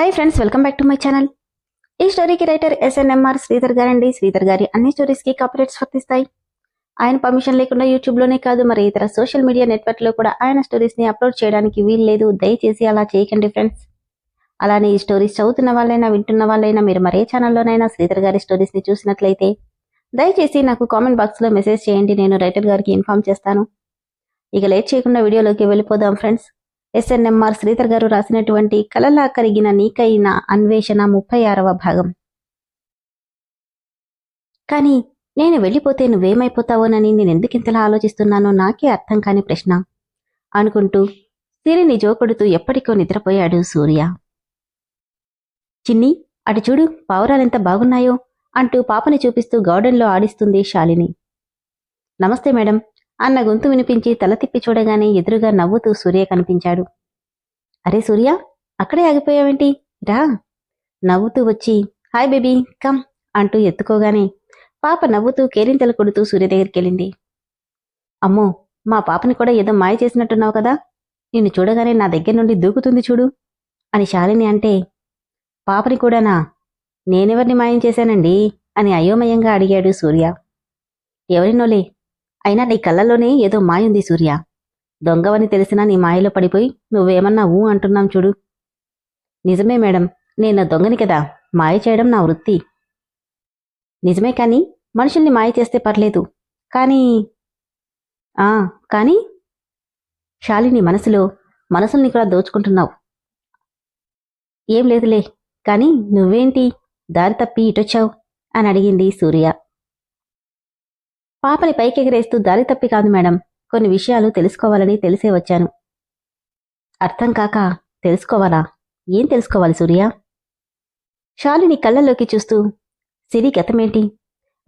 Hi friends welcome back to my channel ఈ స్టోరీకి writer SNMR Sridhar గారండి. శ్రీధర్ గారి అన్ని స్టోరీస్కి కాపీరైట్స్ వర్తిస్తాయి. ఆయన పర్మిషన్ లేకుండా యూట్యూబ్లోనే కాదు మరి ఇతర సోషల్ మీడియా నెట్వర్క్లో కూడా ఆయన స్టోరీస్ని అప్లోడ్ చేయడానికి వీలు లేదు. దయచేసి అలా చేయకండి ఫ్రెండ్స్ అలానే ఈ స్టోరీస్ చదువుతున్న వాళ్ళైనా వింటున్న వాళ్ళైనా మీరు మరే ఛానల్లోనైనా శ్రీధర్ గారి స్టోరీస్ని చూసినట్లయితే దయచేసి నాకు కామెంట్ బాక్స్లో మెసేజ్ చేయండి. నేను రైటర్ గారికి ఇన్ఫార్మ్ చేస్తాను. ఇక లేట్ చేయకుండా వీడియోలోకి వెళ్ళిపోదాం ఫ్రెండ్స్ ఎస్ఎన్ఎంఆర్ శ్రీధర్ గారు రాసినటువంటి కలలా కరిగిన నీకైన అన్వేషణ ముప్పై ఆరవ భాగం. కానీ నేను వెళ్ళిపోతే నువ్వేమైపోతావోనని నేను ఎందుకింతలా ఆలోచిస్తున్నానో నాకే అర్థం కాని ప్రశ్న. అనుకుంటూ సిరిని జోకొడుతూ ఎప్పటికో నిద్రపోయాడు సూర్య. చిన్ని అటు చూడు పావురాలెంత బాగున్నాయో అంటూ పాపని చూపిస్తూ గార్డెన్లో ఆడిస్తుంది శాలిని. నమస్తే మేడం అన్న గొంతు వినిపించి తల తిప్పి చూడగానే ఎదురుగా నవ్వుతూ సూర్య కనిపించాడు. అరే సూర్య అక్కడే ఆగిపోయావేంటి? రా. నవ్వుతూ వచ్చి హాయ్ బేబీ కమ్ అంటూ ఎత్తుకోగానే పాప నవ్వుతూ కేరింతలు కొడుతూ సూర్య దగ్గరికి వెళ్ళింది అమ్మో మా పాపని కూడా ఏదో మాయ చేసినట్టున్నావు కదా? నిన్ను చూడగానే నా దగ్గర నుండి దూకుతుంది చూడు అని శాలిని అంటే పాపని కూడానా? నేనెవరిని మాయం చేశానండి? అని అయోమయంగా అడిగాడు సూర్య. ఎవరినోలే అయినా నీ కళ్ళలోనే ఏదో మాయుంది సూర్య. దొంగవని తెలిసినా నీ మాయలో పడిపోయి నువ్వేమన్నా ఊ అంటున్నాం చూడు. నిజమే మేడం నేను దొంగని కదా మాయ చేయడం నా వృత్తి. నిజమే కాని మనుషుల్ని మాయ చేస్తే పర్లేదు. కానీ ఆ కానీ శాలిని మనసులో మనసుల్ని కూడా దోచుకుంటున్నావు. ఏం లేదులే కానీ నువ్వేంటి దారి తప్పి ఇటొచ్చావు? అని అడిగింది సూర్య. పాపని పైకెగరేస్తూ దారి తప్పి కాదు మేడం. కొన్ని విషయాలు తెలుసుకోవాలని తెలిసే వచ్చాను. అర్థం కాక తెలుసుకోవాలా? ఏం తెలుసుకోవాలి సూర్య? శాలిని కళ్ళల్లోకి చూస్తూ సిరి గతమేంటి?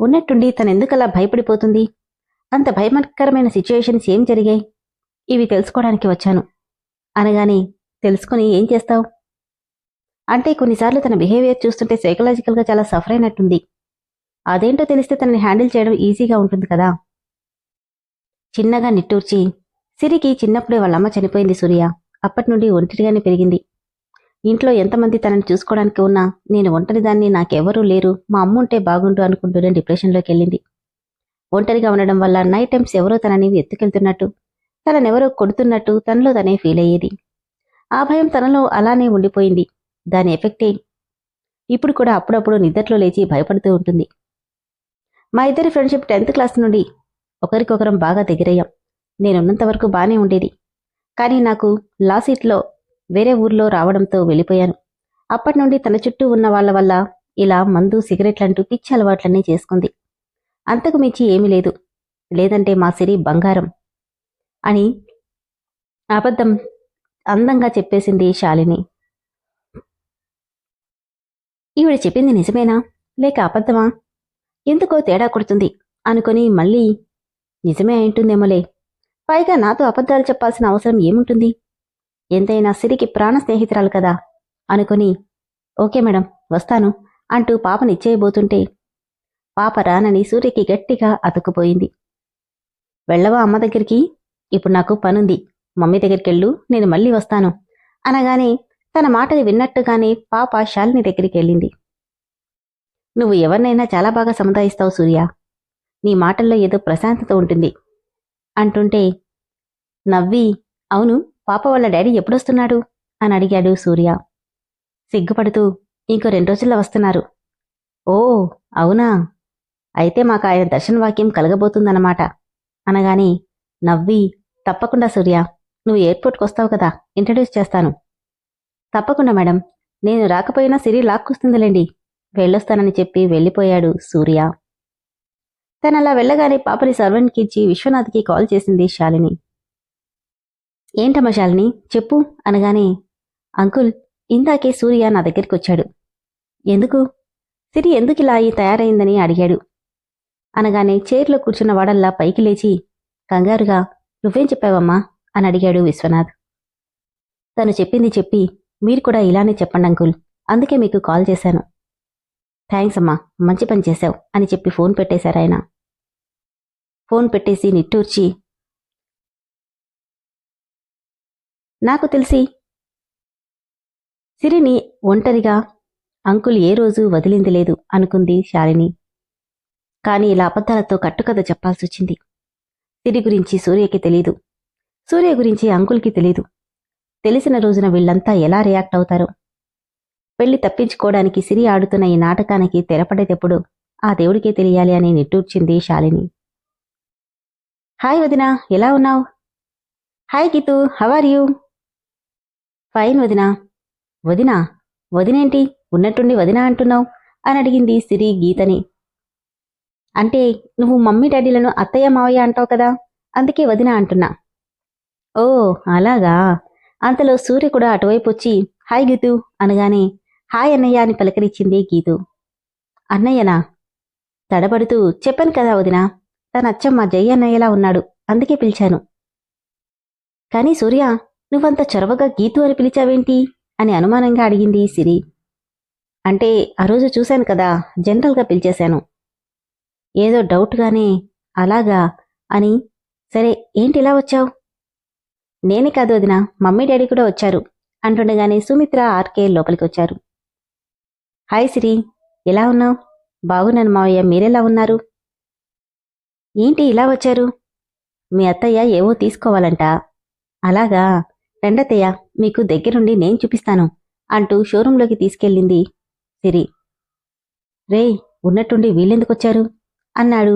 ఉన్నట్టుండి తనెందుకలా భయపడిపోతుంది? అంత భయమకరమైన సిచ్యుయేషన్స్ ఏం జరిగాయి? ఇవి తెలుసుకోవడానికి వచ్చాను. అనగానే తెలుసుకుని ఏం చేస్తావు? అంటే కొన్నిసార్లు తన బిహేవియర్ చూస్తుంటే సైకలాజికల్గా చాలా సఫర్ అయినట్టుంది. అదేంటో తెలిస్తే తనని హ్యాండిల్ చేయడం ఈజీగా ఉంటుంది కదా. చిన్నగా నిట్టూర్చి సిరికి చిన్నప్పుడే వాళ్ళమ్మ చనిపోయింది సూర్య. అప్పటి నుండి ఒంటరిగానే పెరిగింది. ఇంట్లో ఎంతమంది తనని చూసుకోవడానికి ఉన్నా నేను ఒంటరిదాన్ని నాకెవరూ లేరు. మా అమ్మ ఉంటే బాగుండు అనుకుంటూనే డిప్రెషన్లోకి వెళ్ళింది. ఒంటరిగా ఉండడం వల్ల నైట్ టైమ్స్ ఎవరో తనని ఎత్తుకెళ్తున్నట్టు తననెవరో కొడుతున్నట్టు తనలో తనే ఫీల్ అయ్యేది. ఆ భయం తనలో అలానే ఉండిపోయింది. దాని ఎఫెక్టే ఇప్పుడు కూడా అప్పుడప్పుడు నిద్రలో లేచి భయపడుతూ ఉంటుంది. మా ఇద్దరి ఫ్రెండ్షిప్ టెన్త్ క్లాస్ నుండి ఒకరికొకరం బాగా దగ్గరయ్యాం. నేనున్నంత వరకు బాగానే ఉండేది. కానీ నాకు లా సీట్లో వేరే ఊర్లో రావడంతో వెళ్ళిపోయాను. అప్పటి నుండి తన చుట్టూ ఉన్న వాళ్ళ వల్ల ఇలా మందు సిగరెట్లంటూ పిచ్చి అలవాట్లన్నీ చేసుకుంది. అంతకు మించి ఏమీ లేదు. లేదంటే మా సిరి బంగారం అని అబద్ధం అందంగా చెప్పేసింది శాలిని. ఈవిడ చెప్పింది నిజమేనా? లేక అబద్ధమా? ఎందుకో తేడా కొడుతుంది అనుకుని మళ్ళీ నిజమే అయింటుందేమోలే పైగా నాతో అబద్ధాలు చెప్పాల్సిన అవసరం ఏముంటుంది? ఎంతైనా సిరికి ప్రాణ స్నేహితురాలు కదా అనుకొని ఓకే మేడం వస్తాను అంటూ పాపనిచ్చేయబోతుంటే పాప రానని సూర్యకి గట్టిగా అతుక్కుపోయింది. వెళ్ళవా అమ్మ దగ్గరికి? ఇప్పుడు నాకు పనుంది. మమ్మీ దగ్గరికెళ్ళు నేను మళ్ళీ వస్తాను అనగానే తన మాటలు విన్నట్టుగానే పాప శాలిని దగ్గరికి వెళ్ళింది నువ్వు ఎవరినైనా చాలా బాగా సముదాయిస్తావు సూర్య. నీ మాటల్లో ఏదో ప్రశాంతత ఉంటుంది. అంటుంటే నవ్వి అవును పాప వాళ్ళ డాడీ ఎప్పుడొస్తున్నాడు? అని అడిగాడు సూర్య. సిగ్గుపడుతూ ఇంకో రెండు రోజుల్లో వస్తున్నారు. ఓ అవునా? అయితే మాకు ఆయన దర్శన వాక్యం కలగబోతుందన్నమాట. అనగాని నవ్వి తప్పకుండా సూర్య నువ్వు ఎయిర్పోర్ట్కి వస్తావు కదా ఇంట్రడ్యూస్ చేస్తాను. తప్పకుండా మేడం నేను రాకపోయినా సిరి లాక్కుస్తుందిలేండి. వెళ్ళొస్తానని చెప్పి వెళ్ళిపోయాడు సూర్య. తనలా వెళ్ళగానే పాపని సర్వెంట్కి ఇచ్చి విశ్వనాథ్కి కాల్ చేసింది శాలిని. ఏంటమ్మా శాలిని? చెప్పు అనగానే అంకుల్ ఇందాకే సూర్య నా దగ్గరికి వచ్చాడు ఎందుకు? సిరి ఎందుకు ఇలా తయారైందని అడిగాడు. అనగానే చైర్లో కూర్చున్న వాడల్లా పైకి లేచి కంగారుగా నువ్వేం చెప్పావమ్మా? అని అడిగాడు విశ్వనాథ్. తను చెప్పింది చెప్పి మీరు కూడా ఇలానే చెప్పండి అంకుల్ అందుకే మీకు కాల్ చేశాను. థ్యాంక్స్ అమ్మా. మంచి పని చేశావు అని చెప్పి ఫోన్ పెట్టేశారు ఆయన. ఫోన్ పెట్టేసి నిట్టూర్చి నాకు తెలిసి సిరిని ఒంటరిగా అంకుల్ ఏ రోజు వదిలింది లేదు అనుకుంది శాలిని. కాని ఇలా అబద్ధాలతో కట్టుకథ చెప్పాల్సొచ్చింది సిరి గురించి సూర్యకి తెలీదు. సూర్య గురించి అంకుల్కి తెలీదు. తెలిసిన రోజున వీళ్ళంతా ఎలా రియాక్ట్ అవుతారో పెళ్ళి తప్పించుకోవడానికి సిరి ఆడుతున్న ఈ నాటకానికి తెరపడేటప్పుడు ఆ దేవుడికే తెలియాలి అని నిట్టూర్చింది శాలిని. హాయ్ వదినా ఎలా ఉన్నావు? Hi Geetu how are you? Fine వదినా. వదినా వదినేంటి? ఉన్నట్టుండి వదినా అంటున్నావు? అని అడిగింది సిరి గీతని. అంటే నువ్వు మమ్మీ డాడీలను అత్తయ్య మావయ్య అంటావు కదా అందుకే వదినా అంటున్నా. ఓ అలాగా? అంతలో సూర్య కూడా అటువైపు వచ్చి హాయ్ గీతు అనగానే హాయ్ అన్నయ్య అని పలకరించింది గీతు. అన్నయ్యనా? తడబడుతూ చెప్పాను కదా వదినా తన అచ్చమ్మ జై అన్నయ్యలా ఉన్నాడు అందుకే పిలిచాను. కానీ సూర్య నువ్వంత చొరవగా గీతు అని పిలిచావేంటి? అని అనుమానంగా అడిగింది సిరి. అంటే ఆ రోజు చూశాను కదా జనరల్గా పిలిచేశాను. ఏదో డౌట్గానే అలాగా అని సరే ఏంటి ఇలా వచ్చావు? నేనే కాదు వదినా మమ్మీ డాడీ కూడా వచ్చారు అంటుండగానే సుమిత్ర ఆర్కే లోపలికి వచ్చారు హాయ్ సిరి ఎలా ఉన్నావు? బాగున్నాను మావయ్య మీరెలా ఉన్నారు? ఏంటి ఇలా వచ్చారు? మీ అత్తయ్య ఏవో తీసుకోవాలంట. అలాగా రెండత్తయ్య మీకు దగ్గరుండి నేను చూపిస్తాను అంటూ షోరూంలోకి తీసుకెళ్ళింది సిరి. రేయ్ ఉన్నట్టుండి వీళ్ళెందుకొచ్చారు? అన్నాడు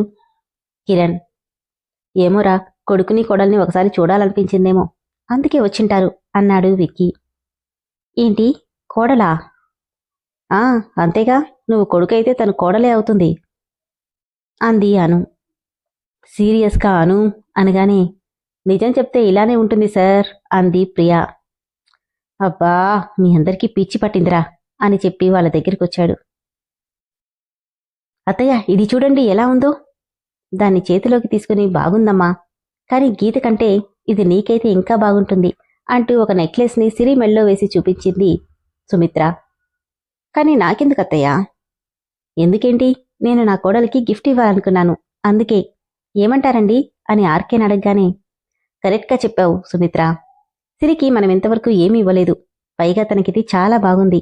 కిరణ్. ఏమోరా కొడుకుని కోడల్ని ఒకసారి చూడాలనిపించిందేమో అందుకే వచ్చింటారు అన్నాడు విక్కీ. ఏంటి కోడలా? ఆ అంతేగా. నువ్వు కొడుకైతే తను కోడలే అవుతుంది. అంది అను. సీరియస్గా అను అనగానే నిజం చెప్తే ఇలానే ఉంటుంది సార్ అంది ప్రియా. అబ్బా మీ అందరికీ పిచ్చి పట్టిందిరా అని చెప్పి వాళ్ళ దగ్గరికి వచ్చాడు అత్తయ్య ఇది చూడండి ఎలా ఉందో. దాన్ని చేతిలోకి తీసుకుని బాగుందమ్మా కానీ గీత కంటే ఇది నీకైతే ఇంకా బాగుంటుంది అంటూ ఒక నెక్లెస్ని సిరి మెళ్ళో వేసి చూపించింది సుమిత్ర. కానీ నాకెందుకు అత్తయ్యా? ఎందుకేంటి? నేను నా కోడలికి గిఫ్ట్ ఇవ్వాలనుకున్నాను. అందుకే. ఏమంటారండి? అని ఆర్కేని అడగగానే. కరెక్ట్గా చెప్పావు సుమిత్ర. సిరికి మనం ఇంతవరకు ఏమీ ఇవ్వలేదు. పైగా తనకిది చాలా బాగుంది.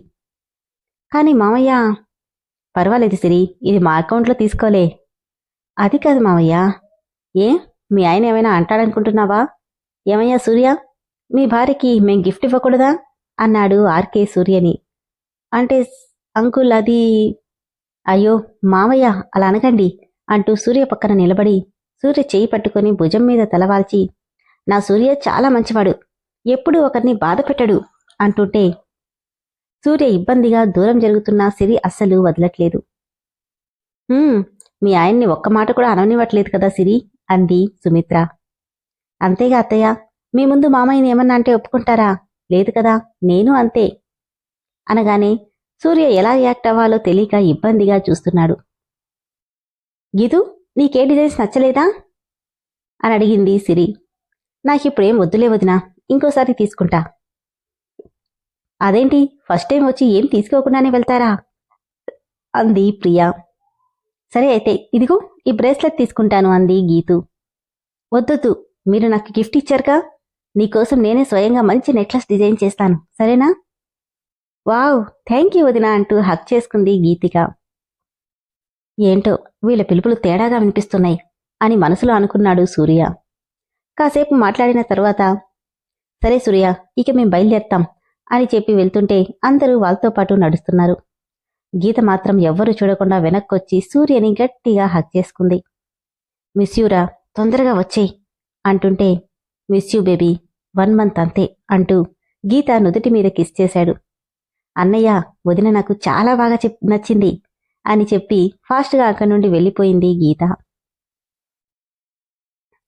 కానీ మామయ్య పర్వాలేదు సిరి. ఇది మా అకౌంట్లో తీసుకోలే. అది కాదు మామయ్య ఏ? మీ ఆయన ఏమైనా అంటాడనుకుంటున్నావా? ఏమయ్యా సూర్య? మీ భార్యకి మేం గిఫ్ట్ ఇవ్వకూడదా? అన్నాడు ఆర్కే సూర్యని. అంటే అంకుల్ అది అయ్యో మామయ్య అలా అనకండి అంటూ సూర్య పక్కన నిలబడి సూర్య చేయి పట్టుకొని భుజం మీద తలవాల్చి నా సూర్య చాలా మంచివాడు ఎప్పుడూ ఒకరిని బాధ పెట్టడు అంటుంటే సూర్య ఇబ్బందిగా దూరం జరుగుతున్న సిరి అస్సలు వదలట్లేదు. మీ ఆయన్ని ఒక్క మాట కూడా అననివ్వట్లేదు కదా సిరి అంది సుమిత్ర. అంతేగా అత్తయ్య మీ ముందు మామయ్యని ఏమన్నా అంటే ఒప్పుకుంటారా? లేదు కదా నేను అంతే అనగానే సూర్య ఎలా రియాక్ట్ అవ్వాలో తెలియక ఇబ్బందిగా చూస్తున్నాడు. గీతు నీకే డిజైన్స్ నచ్చలేదా? అని అడిగింది సిరి. నాకిప్పుడేం వద్దులే వదినా ఇంకోసారి తీసుకుంటా. అదేంటి ఫస్ట్ టైం వచ్చి ఏం తీసుకోకుండానే వెళ్తారా? అంది ప్రియా. సరే అయితే ఇదిగో ఈ బ్రేస్లెట్ తీసుకుంటాను అంది గీతు. వద్దొద్దు మీరు నాకు గిఫ్ట్ ఇచ్చారుగా. నీకోసం నేనే స్వయంగా మంచి నెక్లెస్ డిజైన్ చేస్తాను సరేనా? వావ్ థ్యాంక్ యూ వదినా అంటూ హక్ చేసుకుంది గీతిక. ఏంటో వీళ్ళ పిలుపులు తేడాగా వినిపిస్తున్నాయి అని మనసులో అనుకున్నాడు సూర్య. కాసేపు మాట్లాడిన తరువాత సరే సూర్య ఇక మేం బయలుదేరుతాం అని చెప్పి వెళ్తుంటే అందరూ వాళ్ళతో పాటు నడుస్తున్నారు. గీత మాత్రం ఎవ్వరూ చూడకుండా వెనక్కొచ్చి సూర్యని గట్టిగా హక్ చేసుకుంది. మిస్ యూరా తొందరగా వచ్చేయ్ అంటుంటే miss you baby one month అంతే అంటూ గీత నుదుటి మీద కిస్ చేశాడు. అన్నయ్య వదిన నాకు చాలా బాగా చెప్ నచ్చింది అని చెప్పి ఫాస్ట్గా అక్కడి నుండి వెళ్ళిపోయింది గీత.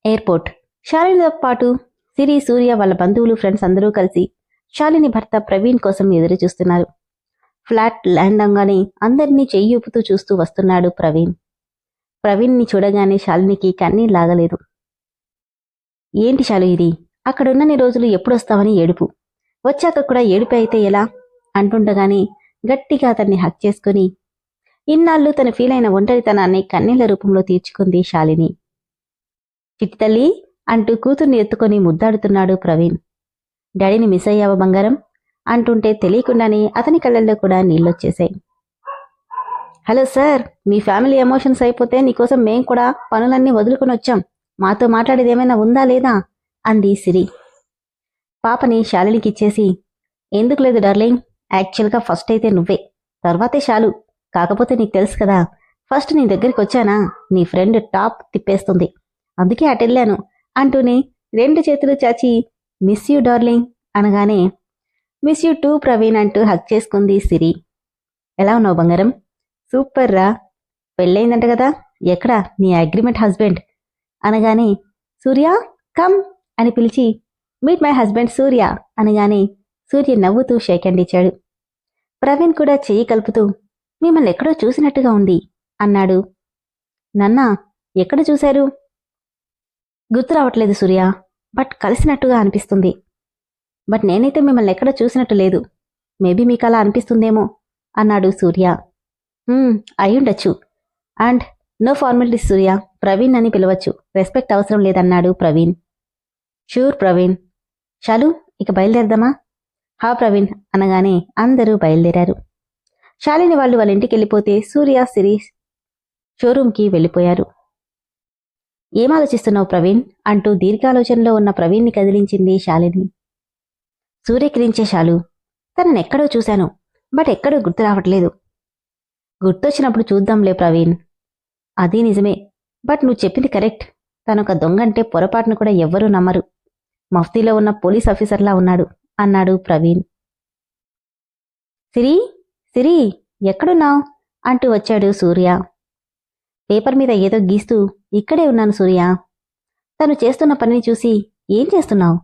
ఎయిర్పోర్ట్. శాలినితో పాటు సిరి సూర్య వాళ్ళ బంధువులు ఫ్రెండ్స్ అందరూ కలిసి శాలిని భర్త ప్రవీణ్ కోసం ఎదురు చూస్తున్నారు. ఫ్లాట్ ల్యాండ్ అవగానే అందరినీ చెయ్యి ఊపుతూ చూస్తూ వస్తున్నాడు ప్రవీణ్. ప్రవీణ్ని చూడగానే శాలినికి కన్నీ లాగలేదు. ఏంటి శాలు ఇది? అక్కడున్నన్ని రోజులు ఎప్పుడొస్తావని ఏడుపు. వచ్చాక కూడా ఏడుపు అయితే ఎలా? అంటుండగానే గట్టిగా అతన్ని హక్ చేసుకుని ఇన్నాళ్ళు తను ఫీల్ అయిన ఒంటరితనాన్ని కన్నీళ్ళ రూపంలో తీర్చుకుంది శాలిని. చిట్టి తల్లి అంటూ కూతుర్ని ఎత్తుకొని ముద్దాడుతున్నాడు ప్రవీణ్. డాడీని మిస్ అయ్యావా బంగారం? అంటుంటే తెలియకుండానే అతని కళ్ళల్లో కూడా నీళ్ళొచ్చేశాయి. హలో సార్ మీ ఫ్యామిలీ ఎమోషన్స్ అయిపోతే నీకోసం మేం కూడా పనులన్నీ వదులుకొని వచ్చాం. మాతో మాట్లాడేది ఏమైనా ఉందా లేదా? అంది సిరి. పాపని శాలినికి ఇచ్చేసి ఎందుకు లేదు డార్లింగ్? యాక్చువల్గా ఫస్ట్ అయితే నువ్వే. తర్వాతే శాలు కాకపోతే నీకు తెలుసు కదా ఫస్ట్ నీ దగ్గరికి వచ్చానా నీ ఫ్రెండ్ టాప్ తిప్పేస్తుంది. అందుకే అటెళ్ళాను అంటూనే రెండు చేతులు చాచి మిస్ యూ డార్లింగ్ అనగానే మిస్ యూ టూ ప్రవీణ్ అంటూ హక్ చేసుకుంది సిరి. ఎలా ఉన్నావు బంగారం? సూపర్ రా. పెళ్ళయిందంట కదా ఎక్కడా? నీ అగ్రిమెంట్ హస్బెండ్ అనగానే సూర్య కమ్ అని పిలిచి మీట్ మై హస్బెండ్ సూర్య అనగానే సూర్య నవ్వుతూ షేక్ హ్యాండ్ ఇచ్చాడు ప్రవీణ్ కూడా చెయ్యి కలుపుతూ మిమ్మల్ని ఎక్కడో చూసినట్టుగా ఉంది అన్నాడు. నన్నా ఎక్కడ చూశారు? గుర్తు రావట్లేదు సూర్య బట్ కలిసినట్టుగా అనిపిస్తుంది. బట్ నేనైతే మిమ్మల్ని ఎక్కడ చూసినట్టు లేదు. మేబీ మీకు అలా అనిపిస్తుందేమో అన్నాడు సూర్య. అయ్యుండొచ్చు. And no formalities Surya Praveen అని పిలవచ్చు. రెస్పెక్ట్ అవసరం లేదన్నాడు ప్రవీణ్. షూర్ ప్రవీణ్. చాలు ఇక బయలుదేరదామా? హా ప్రవీణ్ అనగానే అందరూ బయలుదేరారు. శాలిని వాళ్ళు వాళ్ళ ఇంటికి వెళ్ళిపోతే సూర్య సిరీస్ షోరూంకి వెళ్ళిపోయారు. ఏం ఆలోచిస్తున్నావు ప్రవీణ్? అంటూ దీర్ఘాలోచనలో ఉన్న ప్రవీణ్ని కదిలించింది శాలిని. సూర్యకిరించే శాలు తనని ఎక్కడో చూశాను బట్ ఎక్కడో గుర్తు రావట్లేదు. గుర్తొచ్చినప్పుడు చూద్దాంలే ప్రవీణ్. అది నిజమే బట్ నువ్వు చెప్పింది కరెక్ట్. తనొక దొంగంటే పొరపాటును కూడా ఎవ్వరూ నమ్మరు. మఫ్తీలో ఉన్న పోలీస్ ఆఫీసర్లా ఉన్నాడు. అన్నాడు ప్రవీణ్. సిరి సిరి ఎక్కడున్నావు? అంటూ వచ్చాడు సూర్య. పేపర్ మీద ఏదో గీస్తూ ఇక్కడే ఉన్నాను సూర్య. తను చేస్తున్న పనిని చూసి ఏం చేస్తున్నావు?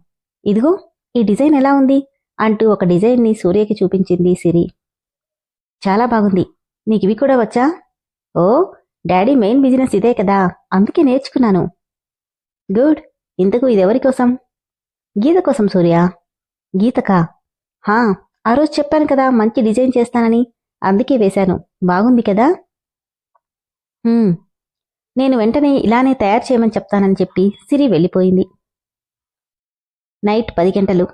ఇదిగో ఈ డిజైన్ ఎలా ఉంది? అంటూ ఒక డిజైన్ని సూర్యకి చూపించింది సిరి. చాలా బాగుంది. నీకు ఇవి కూడా వచ్చా? ఓ డాడీ మెయిన్ బిజినెస్ ఇదే కదా అందుకే నేర్చుకున్నాను. గుడ్. ఇంతకు ఇదెవరి కోసం? గీత కోసం సూర్య. గీతకా? హా ఆ రోజు చెప్పాను కదా మంచి డిజైన్ చేస్తానని. అందుకే వేశాను. బాగుంది కదా? నేను వెంటనే ఇలానే తయారు చేయమని చెప్తానని చెప్పి సిరి వెళ్ళిపోయింది. నైట్ పది గంటలు.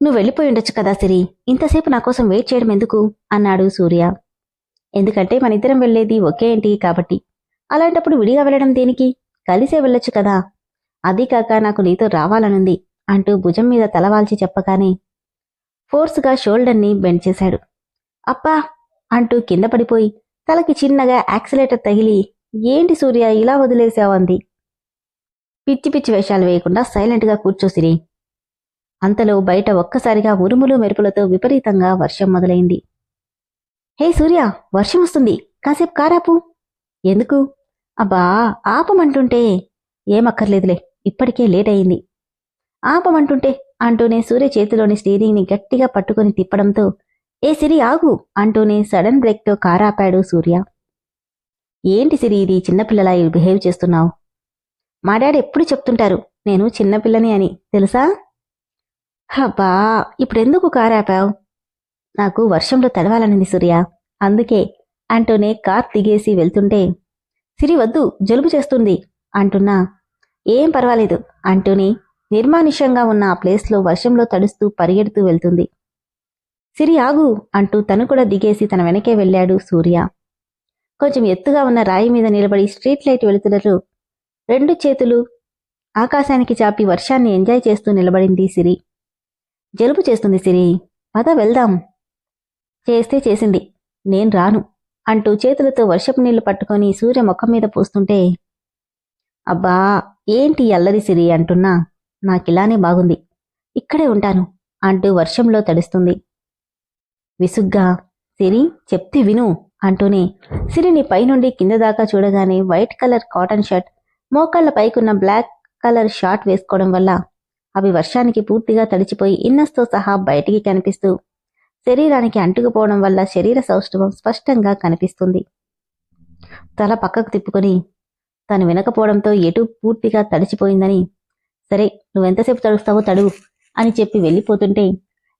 నువ్వు వెళ్ళిపోయి ఉండొచ్చు కదా సిరి. ఇంతసేపు నా కోసం వెయిట్ చేయడం ఎందుకు? అన్నాడు సూర్య. ఎందుకంటే మన ఇద్దరం వెళ్ళేది ఒకే ఇంటికి కాబట్టి. అలాంటప్పుడు విడిగా వెళ్ళడం దేనికి? కలిసే వెళ్ళొచ్చు కదా. అదీ కాక నాకు నీతో రావాలనుంది. అంటూ భుజం మీద తలవాల్చి చెప్పగానే ఫోర్స్గా షోల్డర్ని బెండ్ చేశాడు. అప్పా! అంటూ కింద పడిపోయి తలకి చిన్నగా యాక్సిలేటర్ తగిలి ఏంటి సూర్య ఇలా వదిలేసావంది పిచ్చి పిచ్చి వేషాలు వేయకుండా సైలెంట్గా కూర్చోసిరి. అంతలో బయట ఒక్కసారిగా ఉరుములు మెరుపులతో విపరీతంగా వర్షం మొదలైంది. హే సూర్య వర్షం వస్తుంది. కాసేపు కారాపు. ఎందుకు? అబ్బా ఆపమంటుంటే. ఏమక్కర్లేదులే ఇప్పటికే లేట్ అయింది. ఆపమంటుంటే అంటూనే సూర్య చేతిలోని స్టీరింగ్ని గట్టిగా పట్టుకొని తిప్పడంతో ఏ సిరి ఆగు! అంటూనే సడన్ బ్రేక్తో కారాపాడు సూర్య. ఏంటి సిరి ఇది? చిన్నపిల్లలా బిహేవ్ చేస్తున్నావు? మా డాడీ ఎప్పుడు చెప్తుంటారు నేను చిన్నపిల్లని అని తెలుసా? హబ్బా ఇప్పుడెందుకు కారాపావు? నాకు వర్షంలో తడవాలనింది సూర్య అందుకే అంటూనే కార్ దిగేసి వెళ్తుంటే సిరి వద్దు జలుబు చేస్తుంది అంటున్నా. ఏం పర్వాలేదు అంటూనే నిర్మానుష్యంగా ఉన్న ఆ ప్లేస్లో వర్షంలో తడుస్తూ పరిగెడుతూ వెళ్తుంది. సిరి ఆగు అంటూ తను కూడా దిగేసి తన వెనకే వెళ్ళాడు సూర్య. కొంచెం ఎత్తుగా ఉన్న రాయి మీద నిలబడి స్ట్రీట్ లైట్ వెలుతులలో రెండు చేతులు ఆకాశానికి చాపి వర్షాన్ని ఎంజాయ్ చేస్తూ నిలబడింది సిరి. జలుబు చేస్తుంది సిరి. పద వెళ్దాం. చేస్తే చేసింది. నేను రాను అంటూ చేతులతో వర్షపు నీళ్ళు పట్టుకొని సూర్య ముఖం మీద పోస్తుంటే అబ్బా ఏంటి అల్లరి సిరి అంటున్నా? నాకిలానే బాగుంది. ఇక్కడే ఉంటాను అంటూ వర్షంలో తడుస్తుంది. విసుగ్గా సిరి చెప్తే విను అంటూనే సిరిని పైనుండి కింద దాకా చూడగానే వైట్ కలర్ కాటన్ షర్ట్ మోకాళ్ళ పైకున్న బ్లాక్ కలర్ షార్ట్ వేసుకోవడం వల్ల అవి వర్షానికి పూర్తిగా తడిచిపోయి ఇన్నస్తో సహా బయటికి కనిపిస్తూ శరీరానికి అంటుకుపోవడం వల్ల శరీర సౌష్ఠవం స్పష్టంగా కనిపిస్తుంది. తల పక్కకు తిప్పుకొని తను వినకపోవడంతో ఎటు పూర్తిగా తడిచిపోయిందని సరే నువ్వెంతసేపు తడుస్తావో తడువు అని చెప్పి వెళ్ళిపోతుంటే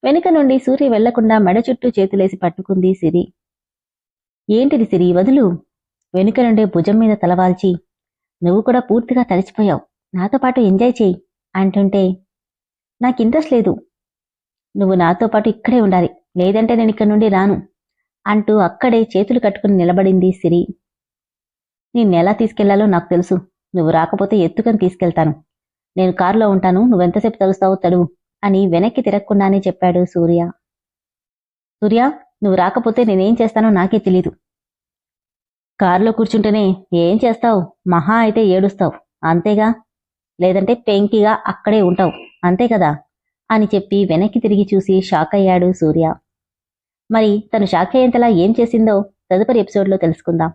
వెనుక నుండి సూర్య వెళ్ళకుండా మెడ చుట్టూ చేతులేసి పట్టుకుంది సిరి. ఏంటిది సిరి వదులు? వెనుక నుండే భుజం మీద తలవాల్చి నువ్వు కూడా పూర్తిగా తడిచిపోయావు నాతో పాటు ఎంజాయ్ చేయి అంటుంటే నాకు ఇంట్రెస్ట్ లేదు. నువ్వు నాతో పాటు ఇక్కడే ఉండాలి లేదంటే నేను ఇక్కడి నుండి రాను అంటూ అక్కడే చేతులు కట్టుకుని నిలబడింది సిరి. నిన్నెలా తీసుకెళ్ళాలో నాకు తెలుసు నువ్వు రాకపోతే ఎత్తుకొని తీసుకెళ్తాను నేను కారులో ఉంటాను నువ్వెంతసేపు తలుస్తావో తడువు అని వెనక్కి తిరగకుండానే చెప్పాడు సూర్య. సూర్య నువ్వు రాకపోతే నేనేం చేస్తానో నాకే తెలీదు. కారులో కూర్చుంటేనే ఏం చేస్తావు? మహా అయితే ఏడుస్తావు. అంతేగా? లేదంటే పెంకిగా అక్కడే ఉంటావు. అంతే కదా? అని చెప్పి వెనక్కి తిరిగి చూసి షాక్ అయ్యాడు సూర్య. మరి తను షాక్ అయ్యేంతలా ఏం చేసిందో తదుపరి ఎపిసోడ్లో తెలుసుకుందాం.